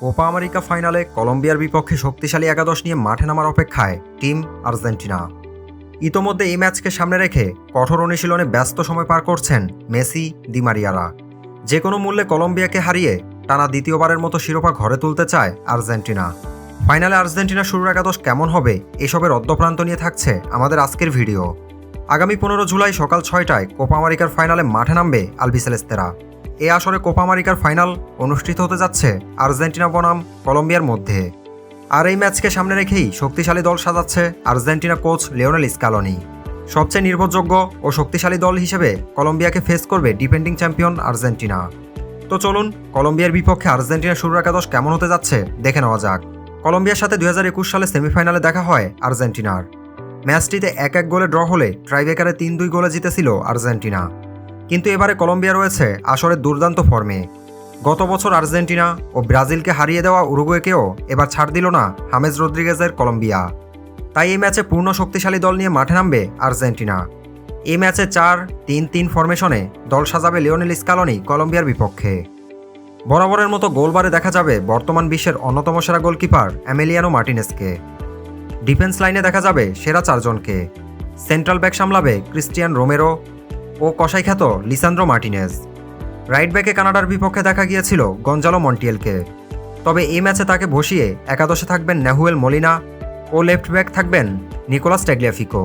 Copa America ফাইনালে কলম্বিয়ার বিপক্ষে শক্তিশালী একাদশ নিয়ে মাঠে নামার অপেক্ষায় টিম আর্জেন্টিনা। ইতোমধ্যে এই ম্যাচকে সামনে রেখে কঠোর অনুশীলনে ব্যস্ত সময় পার করছেন মেসি দিমারিয়ারা যে কোনো মূল্যে কলম্বিয়াকে হারিয়ে টানা দ্বিতীয়বারের মতো শিরোপা ঘরে তুলতে চায় আর্জেন্টিনা। ফাইনালে আর্জেন্টিনা শুরুর একাদশ কেমন হবে এসবের অদ্যপ্রান্ত নিয়ে থাকছে আমাদের আজকের ভিডিও। আগামী পনেরো জুলাই সকাল ছয়টায় কোপা আমেরিকার ফাইনালে মাঠে নামবে আলবিসেলেস্তেরা এ আসরে কোপা আমেরিকার ফাইনাল অনুষ্ঠিত হতে যাচ্ছে আর্জেন্টিনা বনাম কলম্বিয়ার মধ্যে। আর এই ম্যাচকে সামনে রেখেই শক্তিশালী দল সাজাচ্ছে আর্জেন্টিনা কোচ লিওনেল স্কালনি। সবচেয়ে নির্ভরযোগ্য ও শক্তিশালী দল হিসেবে কলম্বিয়াকে ফেস করবে ডিফেন্ডিং চ্যাম্পিয়ন আর্জেন্টিনা। তো চলুন, কলম্বিয়ার বিপক্ষে আর্জেন্টিনা শুরুর একাদশ কেমন হতে যাচ্ছে দেখে নেওয়া যাক। কলম্বিয়ার সাথে দু হাজার একুশ সালে সেমিফাইনালে দেখা হয় আর্জেন্টিনার। ম্যাচটিতে এক এক গোলে ড্র হলে ট্রাইবেকারে তিন দুই গোলে জিতেছিল আর্জেন্টিনা। কিন্তু এবারে কলম্বিয়া রয়েছে আসরের দুর্দান্ত ফর্মে। গত বছর আর্জেন্টিনা ও ব্রাজিলকে হারিয়ে দেওয়া উরুগুয়েকেও এবার ছাড় দিল না হামেজ রদ্রিগেজের কলম্বিয়া। তাই এই ম্যাচে পূর্ণ শক্তিশালী দল নিয়ে মাঠে নামবে আর্জেন্টিনা। এই ম্যাচে চার তিন তিন ফরমেশনে দল সাজাবে লিওনেল স্কালনি কলম্বিয়ার বিপক্ষে। বরাবরের মতো গোলবারে দেখা যাবে বর্তমান বিশ্বের অন্যতম সেরা গোলকিপার অ্যামেলিয়ানো মার্টিনেসকে। ডিফেন্স লাইনে দেখা যাবে সেরা চারজনকে। সেন্ট্রাল ব্যাক সামলাবে ক্রিস্টিয়ান রোমেরো ও কসাই খ্যাত লিসান্দ্রো মার্টিনেজ। রাইট ব্যাকে কানাডার বিপক্ষে দেখা গিয়েছিল গঞ্জালো মন্টিয়েলকে। তবে এই ম্যাচে তাকে বসিয়ে একাদশে থাকবেন নেহুয়েল মলিনা ও লেফট ব্যাক থাকবেন নিকোলাস ট্যাগলিয়াফিকো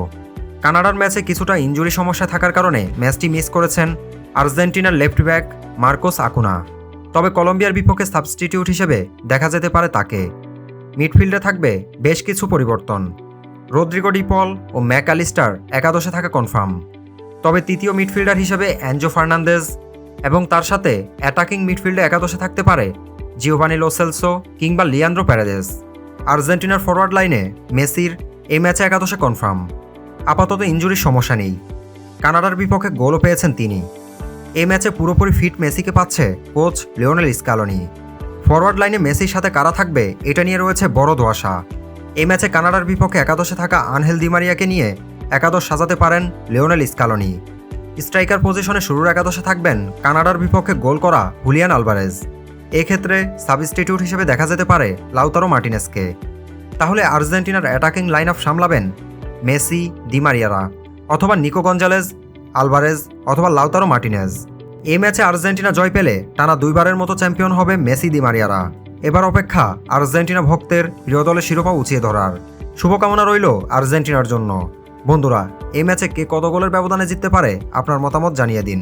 কানাডার ম্যাচে কিছুটা ইঞ্জুরি সমস্যা থাকার কারণে ম্যাচটি মিস করেছেন আর্জেন্টিনার লেফট ব্যাক মার্কোস আকুনা। তবে কলম্বিয়ার বিপক্ষে সাবস্টিটিউট হিসেবে দেখা যেতে পারে তাকে। মিডফিল্ডে থাকবে বেশ কিছু পরিবর্তন। রদ্রিগো ডিপল ও ম্যাক অ্যালিস্টার একাদশে থাকা কনফার্ম। তবে তৃতীয় মিডফিল্ডার হিসেবে অ্যাঞ্জো ফার্নান্দেজ এবং তার সাথে অ্যাটাকিং মিডফিল্ডে একাদশে থাকতে পারে জিওভানি লোসেলসো কিংবা লিয়ান্দ্রো প্যারাদেস। আর্জেন্টিনার ফরওয়ার্ড লাইনে মেসির এই ম্যাচে একাদশে কনফার্ম। আপাতত ইঞ্জুরির সমস্যা নেই। কানাডার বিপক্ষে গোলও পেয়েছেন তিনি। এই ম্যাচে পুরোপুরি ফিট মেসিকে পাচ্ছে কোচ লিওনেল স্কালনি। ফরওয়ার্ড লাইনে মেসির সাথে কারা থাকবে এটা নিয়ে রয়েছে বড় দোয়াশা। এই ম্যাচে কানাডার বিপক্ষে একাদশে থাকা আনহেল দিমারিয়াকে নিয়ে একাদশ সাজাতে পারেন লিওনেল স্কালনি। স্ট্রাইকার পজিশনে শুরুর একাদশে থাকবেন কানাডার বিপক্ষে গোল করা হুলিয়ান আলভারেজ। এক্ষেত্রে সাবস্টিটিউট হিসেবে দেখা যেতে পারে লাউতারো মার্টিনেসকে। তাহলে আর্জেন্টিনার অ্যাটাকিং লাইন আপ সামলাবেন মেসি দিমারিয়ারা অথবা নিকো গঞ্জালেজ, আলভারেজ, অথবা লাউতারো মার্টিনেজ। এই ম্যাচে আর্জেন্টিনা জয় পেলে টানা দুইবারের মতো চ্যাম্পিয়ন হবে মেসি দিমারিয়ারা এবার অপেক্ষা আর্জেন্টিনা ভক্তের প্রিয় দলের শিরোপা উঁচিয়ে ধরার। শুভকামনা রইল আর্জেন্টিনার জন্য। বন্ধুরা এই ম্যাচে কে কত গোলের ব্যবধানে জিততে পারে আপনার মতামত জানিয়ে দিন।